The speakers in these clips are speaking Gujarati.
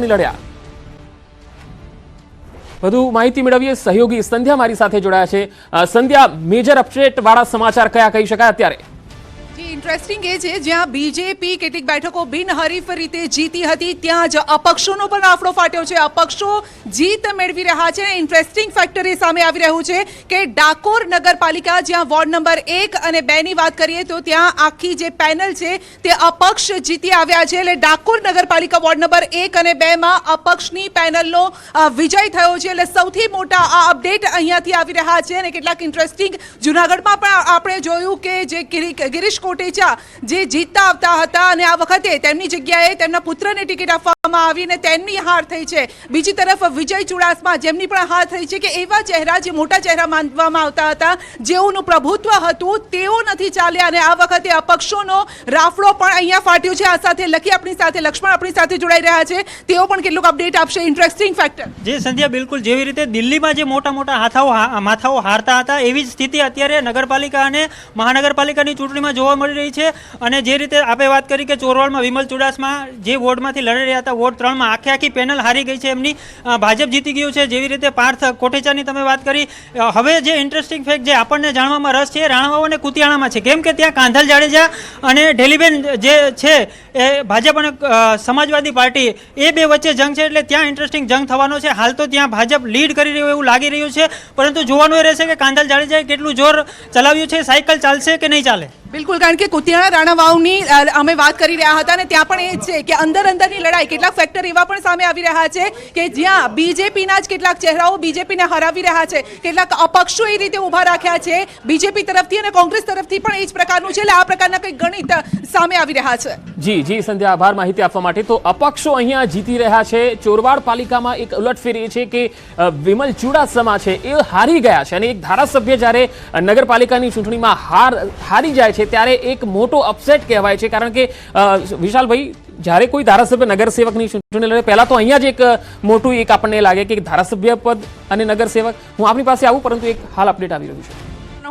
લડ્યા. વધુ માહિતી મેળવીએ. સહયોગી સંધ્યા મારી સાથે જોડાયા છે. સંધ્યા મેજર અપડેટ વાળા સમાચાર કયા કહી શકાય અત્યારે? ઇન્ટરેસ્ટિંગ એ છે, જ્યાં બીજેપી કેટલીક બેઠકો બિનહરીફ રીતે જીતી હતી, ત્યાં જ અપક્ષોનો પણ આફડો ફાટ્યો છે. અપક્ષો જીત મેળવી રહ્યા છે. ઇન્ટરેસ્ટિંગ ફેક્ટર એ સામે આવી રહ્યું છે કે ડાકોર નગરપાલિકા, જ્યાં વોર્ડ નંબર એક અને બે ની વાત કરીએ, તો ત્યાં આખી જે પેનલ છે, તે અપક્ષ જીતી આવ્યા છે. એટલે ડાકોર નગરપાલિકા વોર્ડ નંબર એક અને બે માં અપક્ષની પેનલનો વિજય થયો છે. એટલે સૌથી મોટા આ અપડેટ અહીંયાથી આવી રહ્યા છે. અને કેટલાક ઇન્ટરેસ્ટિંગ જુનાગઢમાં પણ આપણે જોયું કે જે ગિરી- ગિરીશ કોટેચા જે જીતતા આવતા હતા અને આ વખતે તેમની જગ્યાએ તેમના પુત્રને ટિકિટ આપવામાં આવી અને તેમની હાર થઈ છે. બીજી તરફ વિજય ચુડાસમા, જેમની પણ હાર થઈ છે કે એવા ચહેરા જે મોટા ચહેરા માનવામાં આવતા હતા, જેઓનું પ્રભુત્વ હતું, તેઓ નથી ચાલ્યા અને આ વખતે અપક્ષોનો રાફડો પણ અહીંયા ફાટ્યો છે. આ સાથે લખી આપણી સાથે, લક્ષ્મણ આપણી સાથે જોડાઈ રહ્યા છે. તેઓ પણ કેટલુંક અપડેટ આપશે. ઇન્ટરેસ્ટિંગ ફેક્ટર જે, સંધ્યા, બિલકુલ જેવી રીતે દિલ્હીમાં જે મોટા મોટા હાથાઓ માથાઓ હારતા હતા, એવી જ સ્થિતિ અત્યારે નગરપાલિકા અને મહાનગરપાલિકાની ચૂંટણીમાં જોવા મળી રહી છે અને જે રીતે આપણે વાત કરી કે ચોરવાડમાં વિમલ ચુડાસમા જે વોર્ડમાંથી લડી રહ્યા હતા, વોર્ડ ત્રણમાં આખે આખી પેનલ હારી ગઈ છે એમની. ભાજપ જીતી ગયું છે જેવી રીતે પાર્થ કોટેચાની તમે વાત કરી. હવે જે ઇન્ટરેસ્ટિંગ ફેક્ટ જે આપણને જાણવામાં રસ છે રાણાવાવ અને કુતિયાણામાં છે. કેમ કે ત્યાં કાંધલ જાડેજા અને ઢેલીબેન જે છે એ ભાજપ અને સમાજવાદી પાર્ટી એ બે વચ્ચે જંગ છે એટલે ત્યાં ઇન્ટરેસ્ટિંગ જંગ થવાનો છે. હાલ તો ત્યાં ભાજપ લીડ કરી રહ્યું એવું લાગી રહ્યું છે. પરંતુ જોવાનું એ રહેશે કે કાંધલ જાડેજાએ કેટલું જોર ચલાવ્યું છે, સાયકલ ચાલશે કે નહીં ચાલે? બિલકુલ, કારણ કે કુતિયાણા રાણા વાવની અમે વાત કરી રહ્યા હતા અને ત્યાં પણ એ છે કે અંદર અંદરની લડાઈ, કેટલાક ફેક્ટર એવા પણ સામે આવી રહ્યા છે કે જ્યાં બીજેપીના જ કેટલાક ચહેરાઓ બીજેપીને હરાવી રહ્યા છે. કેટલાક અપક્ષો એ રીતે ઊભા રાખ્યા છે બીજેપી તરફથી અને કોંગ્રેસ તરફથી પણ એ જ પ્રકારનું છે. એટલે આ પ્રકારના કંઈક ગણિત સામે આવી રહ્યા છે. જી જી, સંધ્યા, આભાર માહિતી આપવા માટે. તો અપક્ષો અહીંયા જીતી રહ્યા છે. ચોરવાડ પાલિકામાં એક ઉલટફેર એ છે કે વિમલ ચુડાસમા છે, એ હારી ગયા છે. અને એક ધારાસભ્ય જ્યારે નગરપાલિકાની ચૂંટણીમાં હાર, હારી જાય છે, ત્યારે એક મોટો અપસેટ કહેવાય છે. કારણ કે વિશાલભાઈ જ્યારે કોઈ ધારાસભ્ય નગરસેવકની ચૂંટણી લડે પહેલાં તો અહીંયા જ એક મોટું એક આપણને લાગે કે ધારાસભ્ય પદ અને નગરસેવક. હું આપની પાસે આવું પરંતુ એક હાલ અપડેટ આવી રહ્યું છે.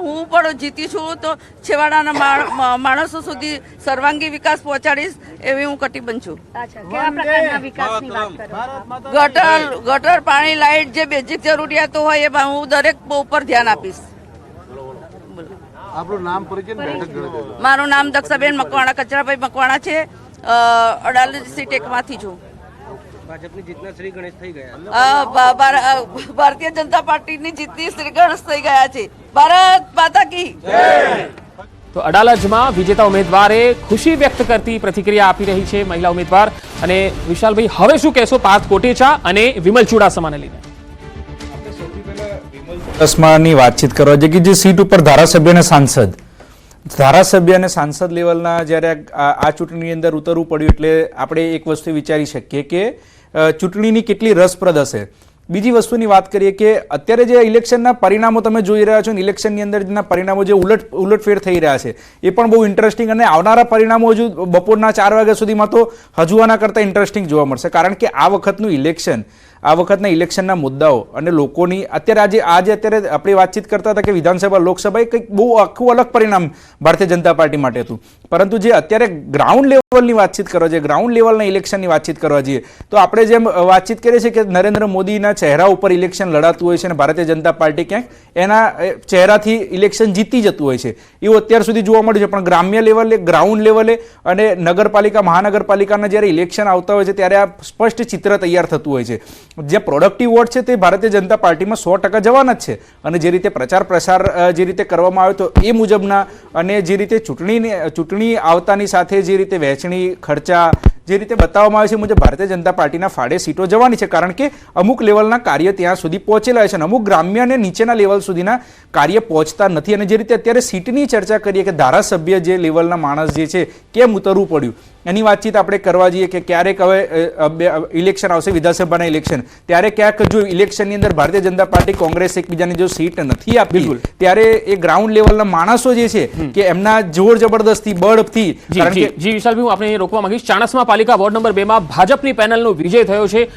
હું પણ જીતી છું તો છેવાડાના માણ- માણસો સુધી સર્વાંગી વિકાસ પહોંચાડીશ એવી હું કટિબંધ છું. અચ્છા કેવા પ્રકારના વિકાસની વાત કરો ગટર ગટર પાણી લાઇટ જે બેઝિક જરૂરિયાતો હોય એમાં હું દરેક ઉપર ધ્યાન આપીશ. આપણું નામ પરિચય બેઠક મારું નામ દક્ષાબેન મકવાણા કચરાભાઈ મકવાણા છે. અડાલજ સીટેકમાંથી છું. ભાજપની જીતના શ્રી ગણેશ થઈ ગયા. ભારતીય જનતા પાર્ટીની જીતની શ્રી ગણેશ થઈ ગયા છે. ભારત માતા કી તો અડાલજમાં વિજેતા ઉમેદવારે ખુશી વ્યક્ત કરતી પ્રતિક્રિયા આપી રહી છે મહિલા ઉમેદવાર. અને વિશાલભાઈ હવે શું કહેશો? પાર્થ કોટેચા અને વિમલ ચુડાસમાને લઈને. ચશ્માની વાતચીત કરવા છે કે જે સીટ ઉપર ધારાસભ્ય અને સાંસદ. ધારાસભ્ય અને સાંસદ લેવલના જ્યારે આ આ ચૂંટણીની અંદર ઉતરવું પડ્યું એટલે આપણે એક વસ્તુ વિચારી શકીએ કે ચૂંટણીની કેટલી રસપ્રદ હશે. બીજી વસ્તુની વાત કરીએ કે અત્યારે જે ઇલેક્શનના પરિણામો તમે જોઈ રહ્યા છો ને ઇલેક્શનની અંદરના પરિણામો જે ઉલટ ઉલટફેર થઈ રહ્યા છે, એ પણ બહુ ઇન્ટરેસ્ટિંગ અને આવનારા પરિણામો હજુ બપોરના ચાર વાગ્યા સુધીમાં તો હજુ આના કરતાં ઇન્ટરેસ્ટિંગ જોવા મળશે. કારણ કે આ વખતનું ઇલેક્શન આ વખતના ઇલેક્શનના મુદ્દાઓ અને લોકોની અત્યારે આજે આજે અત્યારે આપણે વાતચીત કરતા હતા કે વિધાનસભા, લોકસભાએ કંઈક બહુ આખું અલગ પરિણામ ભારતીય જનતા પાર્ટી માટે હતું. પરંતુ જે અત્યારે ગ્રાઉન્ડ લેવલની વાતચીત કરવા જોઈએ ગ્રાઉન્ડ લેવલના ઇલેક્શનની વાતચીત કરવા જઈએ, તો આપણે જેમ વાતચીત કરીએ છીએ કે નરેન્દ્ર મોદીના ચહેરા ઉપર ઇલેક્શન લડાતું હોય છે અને ભારતીય જનતા પાર્ટી ક્યાંક એના ચહેરાથી ઇલેક્શન જીતી જતું હોય છે. એવું અત્યાર સુધી જોવા મળ્યું છે. પણ ગ્રામ્ય લેવલે ગ્રાઉન્ડ લેવલે અને નગરપાલિકા, મહાનગરપાલિકાના જ્યારે ઇલેક્શન આવતા હોય છે, ત્યારે આ સ્પષ્ટ ચિત્ર તૈયાર થતું હોય છે. જે પ્રોડક્ટિવ વોટ છે તે ભારતીય જનતા પાર્ટીમાં સો ટકા જવાના જ છે. અને જે રીતે પ્રચાર પ્રસાર જે રીતે કરવામાં આવ્યો તો એ મુજબના અને જે રીતે ચૂંટણીની, ચૂંટણી આવતાની સાથે જે રીતે વહેંચણી, ખર્ચા જે રીતે બતાવવામાં આવે છે મુજબ ભારતીય જનતા પાર્ટીના ફાળે સીટો જવાની છે. કારણ કે અમુક લેવલના કાર્ય ત્યાં સુધી પહોંચેલા છે અને અમુક ગ્રામ્ય અને નીચેના લેવલ સુધીના કાર્ય પહોંચતા નથી. અને જે રીતે અત્યારે સીટની ચર્ચા કરીએ કે ધારાસભ્ય જે લેવલના માણસ જે છે, કેમ ઉતરવું પડ્યું? એની વાતચીત આપણે કરવા જઈએ કે ક્યારેક હવે ઇલેક્શન આવશે વિધાનસભાના ઇલેક્શન ત્યારે ક્યાંક જો ઇલેક્શનની અંદર ભારતીય જનતા પાર્ટી કોંગ્રેસ એકબીજાને જો સીટ નથી આપી ત્યારે એ ગ્રાઉન્ડ લેવલના માણસો જે છે કે એમના જોર જબરદસ્તી બળથી જી વિશાલભાઈ હું આપણે રોકવા માંગીશ. ચાણસમાં પાલિકા વોર્ડ નંબર બે માં ભાજપની પેનલનો વિજય થયો છે.